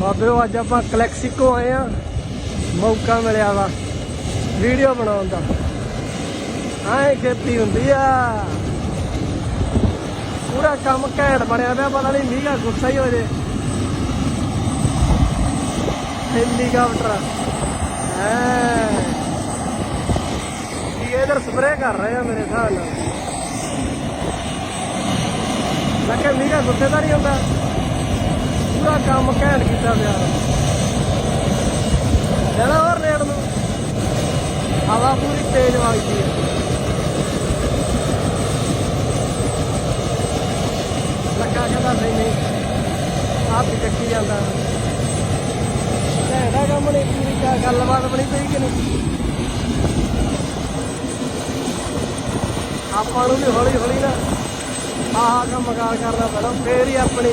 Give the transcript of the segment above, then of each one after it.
ਬਾਬਿਓ ਅੱਜ ਆਪਾਂ ਕਲੈਕਸਿਕੋ ਆਏ ਆ। ਮੌਕਾ ਮਿਲਿਆ ਵਾ ਵੀਡੀਓ ਬਣਾਉਣ ਦਾ। ਆਏ ਖੇਤੀ ਹੁੰਦੀ ਆ। ਪੂਰਾ ਕੰਮ ਘੈਂਟ ਬਣਿਆ ਪਿਆ, ਪਤਾ ਨਹੀਂ ਮੀਂਹ ਦਾ ਗੁੱਸਾ ਹੀ ਹੋ ਜੇ। ਹੈਲੀਕਾਪਟਰ ਹੈ ਇਹ ਇਧਰ ਸਪਰੇਅ ਕਰ ਰਹੇ ਆ ਮੇਰੇ ਹਿਸਾਬ ਨਾਲ। ਲੱਗੇ ਮੀਂਹ ਦਾ ਗੁੱਸੇ ਦਾ ਨਹੀਂ ਹੁੰਦਾ। ਪੂਰਾ ਕੰਮ ਘੈਂਟ ਕੀਤਾ ਪਿਆ। ਚਲੋ ਹੋਰ ਰੇਡ ਨੂੰ। ਹਵਾ ਪੂਰੀ ਤੇਜ਼ ਵਗਦੀ ਹੈ ਲੱਗਾ ਕਹਿੰਦਾ ਨਹੀਂ ਨਹੀਂ। ਆਪ ਹੀ ਚੱਕੀ ਜਾਂਦਾ। ਇਹਦਾ ਕੰਮ ਨਹੀਂ, ਪੂਰੀ ਕਾ ਗੱਲਬਾਤ ਬਣੀ ਪਈ ਕਿ ਨਹੀਂ? ਆਪਾਂ ਨੂੰ ਵੀ ਹੌਲੀ ਹੌਲੀ ਨਾ ਆਹ ਕੰਮ ਕਾਰ ਕਰਨਾ ਪੈਣਾ, ਫੇਰ ਹੀ ਆਪਣੀ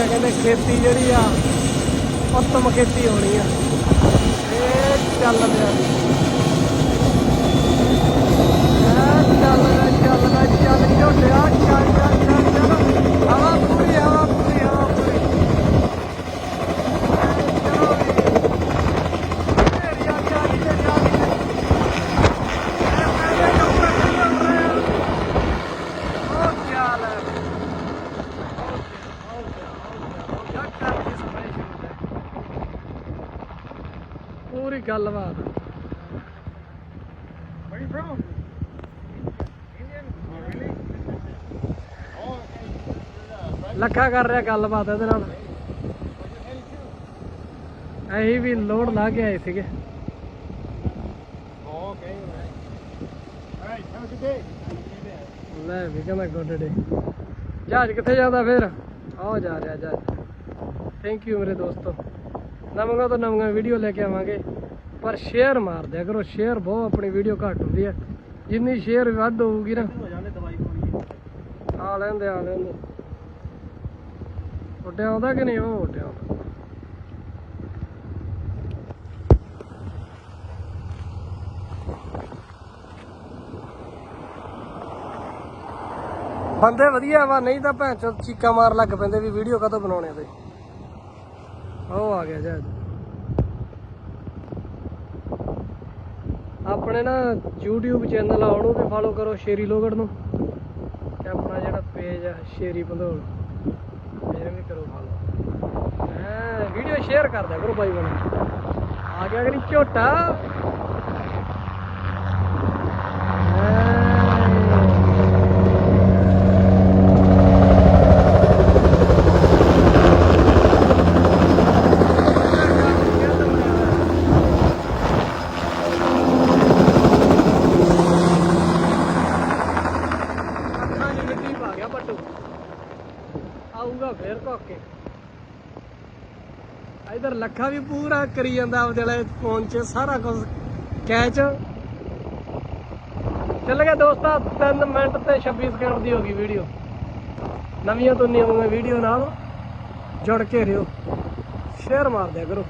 ਆ ਕਹਿੰਦੇ ਖੇਤੀ ਜਿਹੜੀ ਆ ਉੱਤਮ ਖੇਤੀ ਹੋਣੀ ਆ। ਇਹ ਚੱਲ ਪਿਆ ਇਹ ਚੱਲ ਰਿਹਾ ਚੱਲ ਰਿਹਾ ਚੱਲ ਝੋਟਿਆ ਚੱਲ ਚੱਲ ਚੱਲ ਚੱਲ ਹਵਾ ਪੂਰੀ ਹਵਾ ਪੂਰੀ ਹਵਾ ਪੂਰੀ ਚਲੋ ਵੀ ਤੇਰੀ ਆ ਗਿਆ ਜੀ ਤੇ ਜਾ ਵੀ ਇਹ ਪਹਿਲੇ ਨੰਬਰ ਤੇ ਚੱਲ ਰਿਹਾ ਉਹ ਕੀ ਹਾਲ ਹੈ ਪੂਰੀ ਗੱਲਬਾਤ Where are you from? Oh? Oh, uh, Lakha ਕਰ ਰਿਹਾ ਗੱਲਬਾਤ ਇਹਦੇ ਨਾਲ? ਅਸੀਂ ਵੀ ਲੋਡ ਲਾ ਕੇ ਆਏ ਸੀਗੇ Oh, okay. All right. Have a good day. ਲੈ ਵੀ ਕਹਿੰਦਾ ਗੁੱਡ ਡੇ ਜਹਾਜ਼ ਕਿੱਥੇ ਜਾਂਦਾ ਫਿਰ ਆਹ ਜਾ ਰਿਹਾ ਜਹਾਜ਼ ਥੈਂਕ ਯੂ ਮੇਰੇ ਦੋਸਤੋ ਨਵੀਆਂ ਤੋਂ ਨਵੀਆਂ ਵੀਡੀਓ ਲੈ ਕੇ ਆਵਾਂਗੇ। ਪਰ ਸ਼ੇਅਰ ਮਾਰ ਦਿਆ ਕਰੋ ਸ਼ੇਅਰ ਬਹੁਤ ਆਪਣੀ ਵੀਡੀਓ ਘੱਟ ਹੁੰਦੀ ਹੈ ਜਿੰਨੀ ਸ਼ੇਅਰ ਵੱਧ ਹੋਊਗੀ ਨਾ। ਆ ਲੈਂਦੇ ਆ ਲੈਂਦੇ। ਉੱਡਿਆ ਆਉਂਦਾ ਕਿ ਨਹੀਂ? ਉਹ ਉੱਡਿਆ ਆਉਂਦਾ। ਬੰਦੇ ਵਧੀਆ ਵਾ, ਨਹੀਂ ਤਾਂ ਭੈਣ ਚੋ ਚੀਕਾਂ ਮਾਰ ਲੱਗ ਪੈਂਦੇ ਵੀ ਵੀਡੀਓ ਕਦੋਂ ਬਣਾਉਣੇ ਤੇ। ਉਹ ਆ ਗਿਆ ਜਹਾਜ਼ ਆਪਣੇ ਨਾ YouTube ਚੈਨਲ ਆ, ਉਹਨੂੰ ਵੀ ਫਾਲੋ ਕਰੋ ਸ਼ੇਰੀ ਲੋਗੜ ਨੂੰ। ਤੇ ਆਪਣਾ ਜਿਹੜਾ ਪੇਜ ਆ, ਸ਼ੇਰੀ ਭੰਦੋਲ ਇਹ ਵੀ ਕਰੋ ਫਾਲੋ ਹਾਂ ਵੀਡੀਓ ਸ਼ੇਅਰ ਕਰ ਦਿਆ ਕਰੋ ਬਾਈ ਬਣਾ ਆ ਗਿਆ ਕਿ ਨਹੀਂ ਝੋਟਾ ਅੱਖਾਂ 'ਚ ਮਿੱਟੀ ਪਾ ਗਿਆ ਪੱਟੂ ਆਊਗਾ ਇਧਰ ਲੱਖਾ ਵੀ ਪੂਰਾ ਕਰੀ ਜਾਂਦਾ ਆਪਦੇ ਵਾਲੇ ਫੋਨ 'ਚ, ਸਾਰਾ ਕੁਝ ਕੈਚ ਚੱਲ ਗਿਆ ਦੋਸਤਾ 3 ਮਿੰਟ ਤੇ 26 ਸਕਿੰਟ ਦੀ ਹੋ ਗਈ ਵੀਡੀਓ ਨਵੀਆਂ ਤੋਂ ਨਵੀਆਂ ਵੀਡੀਓ ਨਾਲ ਜੁੜ ਕੇ ਰਹੋ। ਸ਼ੇਅਰ ਮਾਰ ਦਿਆ ਕਰੋ।